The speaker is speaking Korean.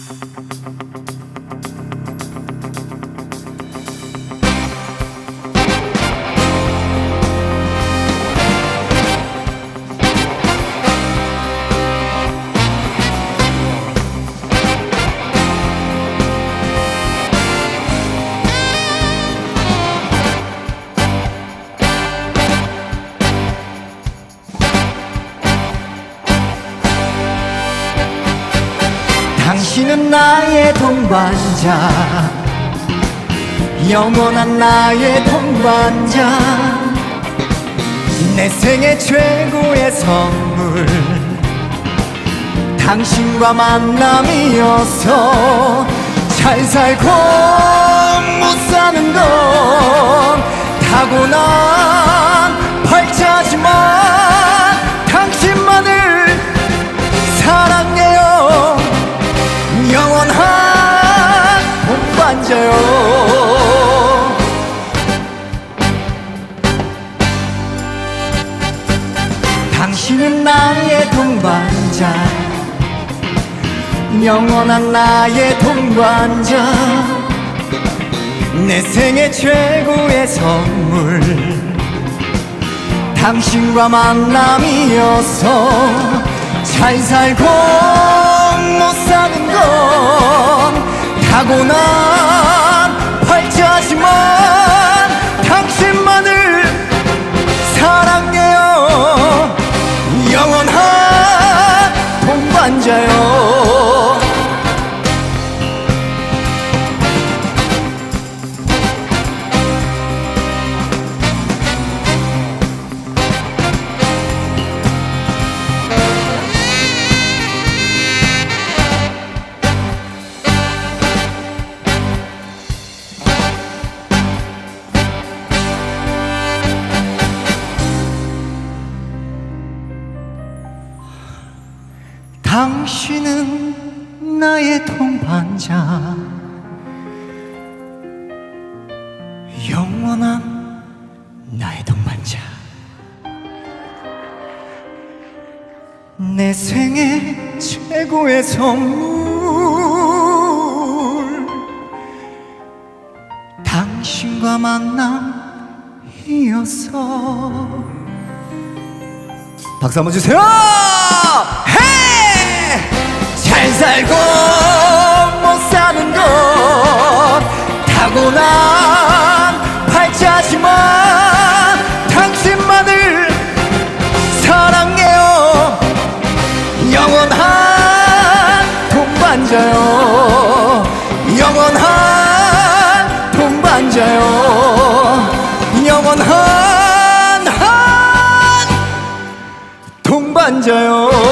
Thank you. 당신은 나의 동반자. 영원한 나의 동반자. 내 생애 최고의 선물. 당신과 만남이어서 잘 살고 못 사는 건 당신은 나의 동반자 영원한 나의 동반자 내 생애 최고의 선물. 당신과 만남이어서 잘 살고 못 사는 건 타고난 동반자요 당신은 나의 동반자. 영원한 나의 동반자. 내 생애 최고의 선물. 당신과 만남이어서. 박수 한번 주세요 살고 못 사는 건 타고난 발자지만 당신만을 사랑해요. 영원한 동반자요. 영원한 동반자요. 영원한 한 동반자요